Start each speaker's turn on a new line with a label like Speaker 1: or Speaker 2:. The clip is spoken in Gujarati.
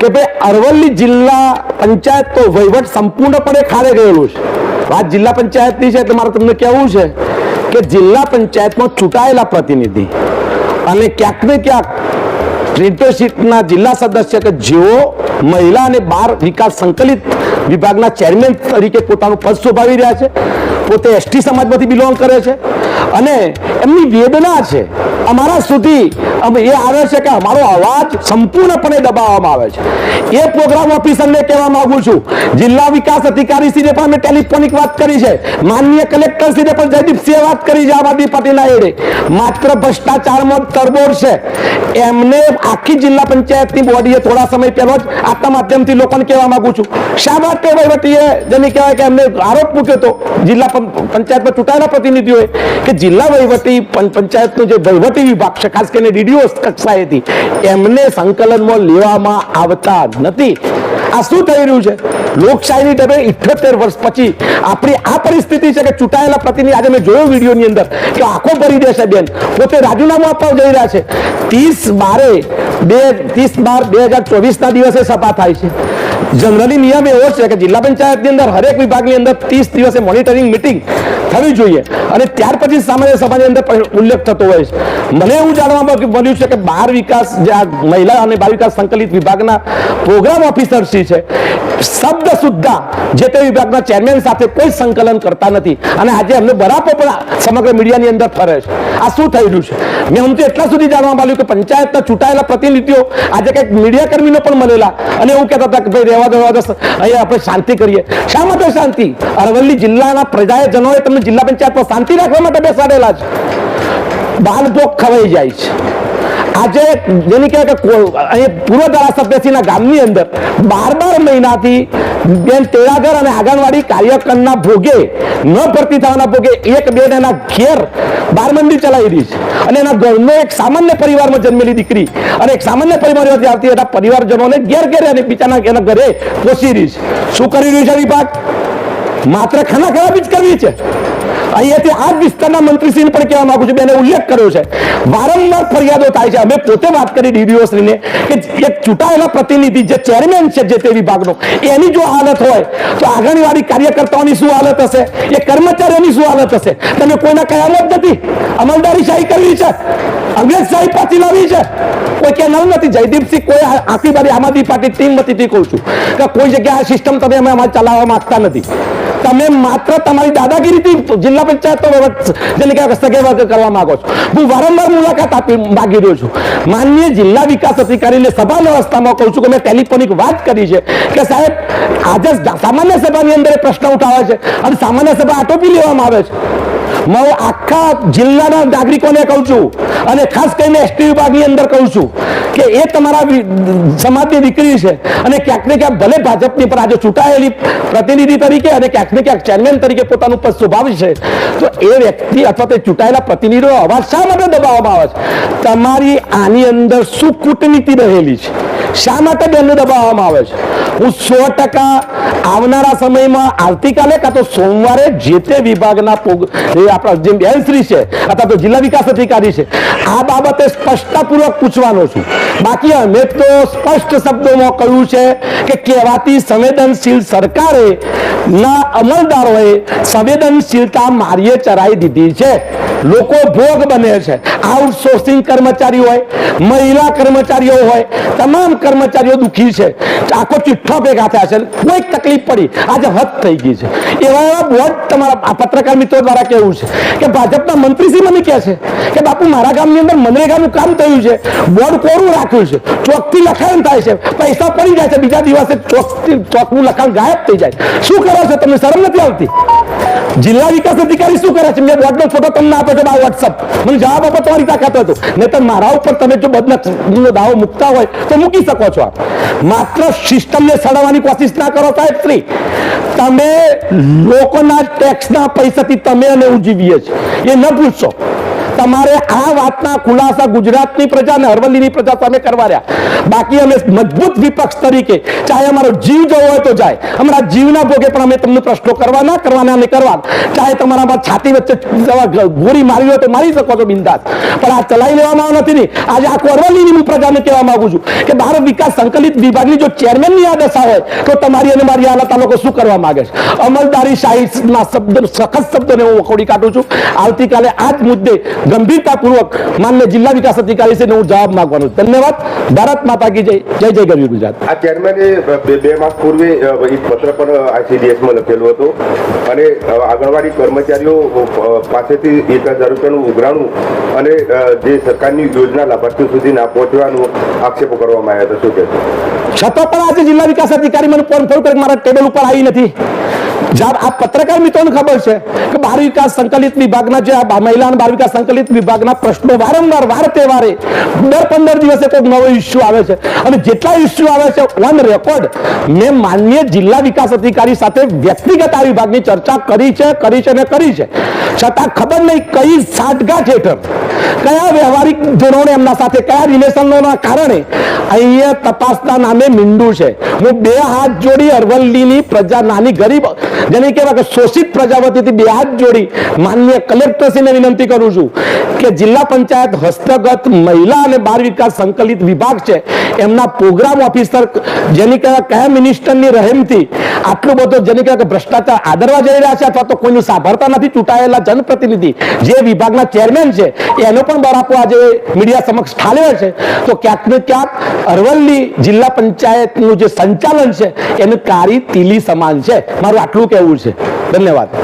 Speaker 1: કે ભાઈ અરવલ્લી જિલ્લા પંચાયત તો વહીવટ સંપૂર્ણપણે ખારે ગયેલું છે. વાત જિલ્લા પંચાયતની છે તો મારે તમને કહેવું છે કે જિલ્લા પંચાયતમાં ચૂંટાયેલા પ્રતિનિધિ અને ક્યાંક ને ક્યાંક લીડરશીપના જિલ્લા સદસ્ય કે જેઓ મહિલા અને બાળ વિકાસ સંકલિત વિભાગના ચેરમેન તરીકે પોતાનું પદ શોભાવી રહ્યા છે. પોતે એસટી સમાજમાંથી બિલોંગ કરે છે. અને એમની વેદના છે, અમારા સુધી એ આવે છે કે અમારો અવાજ સંપૂર્ણપણે દબાવવામાં આવે છે. એ પ્રોગ્રામ ઓફિસરને કહેવા માંગુ છું, જિલ્લા વિકાસ અધિકારી શ્રીને પણ અમે ટેલિફોનિક વાત કરી છે. માનનીય કલેક્ટર શ્રીને પણ જયદીપસિંહે વાત કરી છે, આમ આદમી પાર્ટીના એડે માત્ર ભ્રષ્ટાચારમાં તરબોળ છે. એમને આખી જિલ્લા પંચાયતની બોડીએ થોડા સમય પહેલો જ આપના માધ્યમથી લોકોને કહેવા માંગુ છું. શા માટે વહીવટીએ જેને કહેવાય કે એમને આરોપ મૂક્યો હતો જિલ્લા પંચાયતમાં ચૂંટાયેલા પ્રતિનિધિઓએ કે જિલ્લા વહીવટી પંચાયતનો જે વહીવટી વિભાગ છે, ખાસ કરીને ડીડીઓ કક્ષાએથી, એમને સંકલનમાં લેવામાં આવતા નથી. આ શું થઈ રહ્યું છે? લોકશાહીની ઢબે ઇઠ્યોતેર વર્ષ પછી આપણી આ પરિસ્થિતિ છે કે ચૂંટાયેલા પ્રતિનિધિ, આજે મેં જોયો વિડીયોની અંદર કે આંખો ભરી દેશે બેન. પોતે રાજીનામું આપવા જઈ રહ્યા છે. ત્રીસ બારે બે, ત્રીસ બાર બે હજાર ચોવીસના દિવસે સભા થાય છે. જનરલી નિયમ એવો છે કે જિલ્લા પંચાયતની અંદર હરેક વિભાગની અંદર ત્રીસ દિવસે મોનિટરિંગ મિટિંગ થવી જોઈએ. અને ત્યાર પછી સામાન્ય સભાની અંદર ઉલ્લેખ થતો હોય છે. મને એવું જાણવા મળ્યું છે કે બાળ વિકાસ જે આ મહિલા અને બાળ વિકાસ સંકલિત વિભાગના પ્રોગ્રામ ઓફિસર શ્રી છે. શબ્દ સુદ્ધા જે તે વિભાગના ચેરમેન સાથે કોઈ સંકલન કરતા નથી. અને આજે એમને બરાબર પણ સમગ્ર મીડિયાની અંદર ફરે છે. આ શું રહ્યું છે? મેં અમને એટલા સુધી જાણવા મળ્યું કે પંચાયતના ચૂંટાયેલા પ્રતિનિધિઓ આજે કંઈક મીડિયા કર્મીનો પણ મળેલા. અને એવું કહેતા હતા કે ભાઈ રહેવા દો અહીંયા આપણે શાંતિ કરીએ. શા માટે શાંતિ? અરવલ્લી જિલ્લાના પ્રજાજનોએ તમને જિલ્લા પંચાયતમાં શાંતિ રાખવા માટે બેસાડેલા છે. બાલભોગ ખવાઈ જાય છે. આજે જેની કહેવાય કે અહીં પૂર્વ ધારાસભ્યશ્રીના ગામની અંદર બાર બાર મહિનાથી બેન તેડાગર અને આંગણવાડી કાર્યકરના ભોગે, ન ભરતી થવાના ભોગે એક બેન એના ઘેર બારમંદી ચલાવી રહી છે. અને એના ઘરનો એક સામાન્ય પરિવારમાં જન્મેલી દીકરી અને એક સામાન્ય પરિવારમાંથી આવતી એના પરિવારજનોને ઘેર ઘેર અને બીજાના એના ઘરે પોષી રહી છે. શું કરી રહ્યું છે વિભાગ? માત્ર ખાના ખરાબી જ કરવી છે? અહીંયાથી આ વિસ્તારના મંત્રીશ્રીને પણ કહેવા માંગુ છું બેને ઉલ્લેખ કર્યો છે. વારંવાર ફરિયાદો થાય છે. અમે પોતે વાત કરી ડીડીઓશ્રીને કે એક ચૂંટાયેલા પ્રતિનિધિ, જે ચેરમેન છે જે તે વિભાગનો, એની જો હાલત હોય તો આંગણવાડી કાર્યકર્તાઓની શું હાલત હશે? એ કર્મચારીઓની શું હાલત હશે? તમે કોઈના કયા જ નથી. અમલદારી શાહી કરવી છે. અંગ્રેજ શાહી પાછી લાવી છે. કોઈ કે નવ નથી. જયદીપસિંહ કોઈ આખી બારી આમ આદમી પાર્ટી ટીમ વતીથી કહું છું. કે કોઈ જગ્યાએ સિસ્ટમ તમે અમે અમારે ચલાવવા માંગતા નથી. તમે માત્ર તમારી દાદાગીરીથી જિલ્લા પંચાયત જેને કહેવાય સગે વર્ગ કરવા માંગો છો. હું વારંવાર મુલાકાત આપી માગી રહ્યો છું. માન્ય જિલ્લા વિકાસ અધિકારીને સભાના રસ્તામાં કહું છું કે મેં ટેલિફોનિક વાત કરી છે કે સાહેબ, આજે સામાન્ય સભાની અંદર પ્રશ્ન ઉઠાવે છે અને સામાન્ય સભા આટોપી લેવામાં આવે છે. હું આખા જિલ્લાના નાગરિકોને કહું છું અને ખાસ કરીને એસટી વિભાગની અંદર કહું છું કે એ તમારા સમાજની દીકરી છે અને ક્યાંક ને ક્યાંક ભલે ભાજપની પર આજે ચૂંટાયેલી પ્રતિનિધિ તરીકે અને ક્યાંક ને ક્યાંક ચેરમેન તરીકે પોતાનું પદ સ્વભાવ છે, તો એ વ્યક્તિ અથવા તે ચૂંટાયેલા પ્રતિનિધિનો અવાજ શા માટે દબાવવામાં આવે છે? તમારી આની અંદર શું કૂટનીતિ રહેલી છે. શા માટે બેનને દબાવવામાં આવે છે? હું સો ટકા આવનારા સમયમાં આવતીકાલે કાં તો સોમવારે જે તે વિભાગના એ આપણા જેમ એલશ્રી છે, અથવા તો જિલ્લા વિકાસ અધિકારી છે, આ બાબતે સ્પષ્ટતાપૂર્વક પૂછવાનો છું. બાકી અમે તો સ્પષ્ટ શબ્દોમાં કહ્યું છે કે કહેવાતી સંવેદનશીલ સરકારે ના અમલદારોએ સંવેદનશીલતા મારીએ ચરાઈ દીધી છે. લોકો ભોગ બને છે. આઉટસોર્સિંગ કર્મચારી હોય, મહિલા કર્મચારીઓ હોય, તમામ કર્મચારીઓ દુખી છે. આખો ચિઠ્ઠો ભેગા થયા છે. કોઈ તકલીફ પડી. આજે હદ થઈ ગઈ છે. એવા બોર્ડ તમારા પત્રકાર મિત્રો દ્વારા કેવું છે કે ભાજપના મંત્રીશ્રી મને કહે છે કે બાપુ, મારા ગામની અંદર મનરેગાનું કામ થયું છે. બોર્ડ કોરું રાખ્યું છે? ચોકથી લખાણ થાય છે. પૈસા પડી જાય છે. બીજા દિવસે ચોકથી, ચોકનું લખાણ ગાયબ થઈ જાય. શું કરો છો? તમને શરમ નથી આવતી? જિલ્લા વિકાસ અધિકારી શું કરે છે? મેં બોર્ડનો ફોટો તમને આપો છો વોટ્સઅપ મને જવાબ આપો, તમારી તાકાત હતો. નહીં તો મારા ઉપર તમે જો બદના દાવો મૂકતા હોય તો મૂકી શકો છો આપ. માત્ર સિસ્ટમને સડાવવાની કોશિશ ના કરો સાહેબ શ્રી તમે લોકોના ટેક્સના પૈસાથી તમે અને હું જીવીએ છીએ. એ ન ભૂલશો. તમારે આ વાતના ખુલાસા ગુજરાતની પ્રજા અને અરવલ્લીની પ્રજા સામે કરવા રહ્યા. બાકી અમે મજબૂત વિપક્ષ તરીકે, ચાહે અમારો જીવ જવો હોય તો જાય. અમારા જીવના ભોગે પણ અમે તમને પ્રશ્નો કરવાના કરવાના અને કરવા ચાહે તમારા છાતી વચ્ચે જવા ગ- ગોળી મારવી હોય તો મારી શકો છો બિંદાસ. પણ આ ચલાવી લેવામાં નથી ને. આજે આખું અરવલ્લીની હું પ્રજાને કહેવા માંગુ છું કે ભારત વિકાસ સંકલિત વિભાગની જો ચેરમેનની આ દશા હોય, તો તમારી અને મારી હાલત આ લોકો શું કરવા માંગે છે? અમલદારી શાહીના શબ્દ, સખત શબ્દને હું વખોડી કાઢું છું. આવતીકાલે આ જ મુદ્દે ગંભીરતાપૂર્વક માન્ય જિલ્લા વિકાસ અધિકારી છે હું જવાબ માંગવાનો છું. ધન્યવાદ. ભારત માતા કી જય. જય જય ગરવી ગુજરાત.
Speaker 2: આ ચેરમેને બે માસ પૂર્વે એક પત્ર પણ આઈસીડીએસમાં લખેલું હતું. અને આંગણવાડી કર્મચારીઓ પાસેથી એક હજાર રૂપિયાનું ઉઘરાણું અને જે સરકારની યોજના લાભાર્થીઓ સુધી ના પહોંચવાનું આક્ષેપો કરવામાં આવ્યા હતા. શું કહેશો?
Speaker 1: છતાં પણ આજે જિલ્લા વિકાસ અધિકારી મને ફોન ફોન કરી મારા ટેબલ ઉપર આવી નથી. જ્યારે આ પત્રકાર મિત્રોને ખબર છે કે બાળ વિકાસ સંકલિત વિભાગના જે મહિલા અને વિકાસ સંકલિત વિભાગના પ્રશ્નો વારંવાર, વાર તહેવારે દર પંદર દિવસે કોઈ નવો ઇસ્યુ આવે છે. અને જેટલા ઇસ્યુ આવે છે ઓન રેકોર્ડ મેં માન્ય જિલ્લા વિકાસ અધિકારી સાથે વ્યક્તિગત આ વિભાગની ચર્ચા કરી છે કરી છે ને કરી છે. છતાં ખબર નહીં કઈ સાઠગાંઠ હેઠળ, કયા વ્યવહારિક ધોરણે એમના સાથે, કયા રિલેશનોના કારણે અહીંયા તપાસના નામે મીંડું છે. હું બે હાથ જોડી અરવલ્લીની પ્રજા, નાની ગરીબ જેને કહેવાય કે શોષિત પ્રજાપતિથી બે હાથ જોડી માન્ય કલેક્ટરશ્રીને વિનંતી કરું છું કે જિલ્લા પંચાયત હસ્તગત મહિલા અને બાળ વિકાસ સંકલિત વિભાગ છે, એમના પ્રોગ્રામ ઓફિસર જેની કહેવાય કયા મિનિસ્ટરની રહેમથી આટલું બધું જેની કહેવાય કે ભ્રષ્ટાચાર આદરવા જઈ રહ્યા છે અથવા તો કોઈનું સાંભળતા નથી, ચૂંટાયેલા જનપ્રતિનિધિ જે વિભાગના ચેરમેન છે, એનો પણ બરાબર આજે મીડિયા સમક્ષ ઠાલવે છે. તો ક્યાંક ને ક્યાંક અરવલ્લી જિલ્લા પંચાયતનું જે સંચાલન છે, એનું કાર્ય તીલી સમાન છે. મારું આટલું કહેવું છે? ધન્યવાદ.